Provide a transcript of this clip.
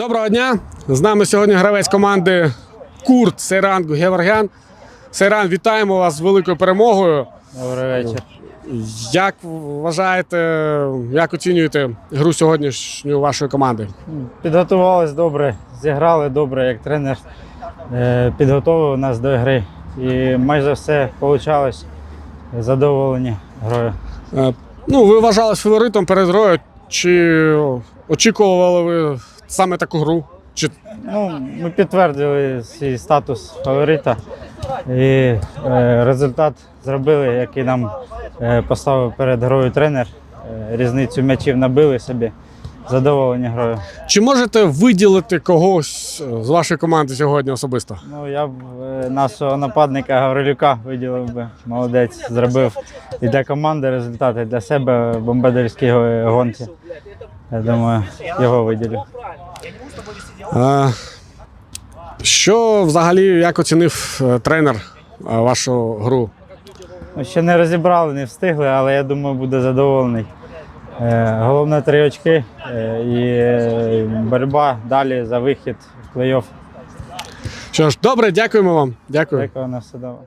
Доброго дня! З нами сьогодні гравець команди Курт Сейран Геворгян. Сейран, вітаємо вас з великою перемогою. Добрий вечір. Як вважаєте, як оцінюєте гру сьогоднішньої вашої команди? Підготувались добре, зіграли добре, як тренер е, підготовив нас до гри. І майже все вийшло. Задоволені грою. Е, Ну, ви вважались фаворитом перед грою. Чи очікували ви саме таку гру? Чи Ну, ми підтвердили свій статус фаворита і е, результат зробили, який нам е, поставив перед грою тренер. Е, різницю м'ячів набили собі. Задоволені грою. Чи можете виділити когось е, з вашої команди сьогодні особисто? Ну, я б е, нашого нападника Гаврилюка виділив би. Молодець, зробив і для команди результати, і для себе в бомбардирській гонці. Я думаю, його виділю. Що взагалі як оцінив е, тренер е, вашу гру? Ну, ще не розібрали, не встигли, але я думаю, буде задоволений. Е, Головне три очки і боротьба далі за вихід в плей-офф. Що ж, добре, дякуємо вам. Дякую. Дякую на все добре.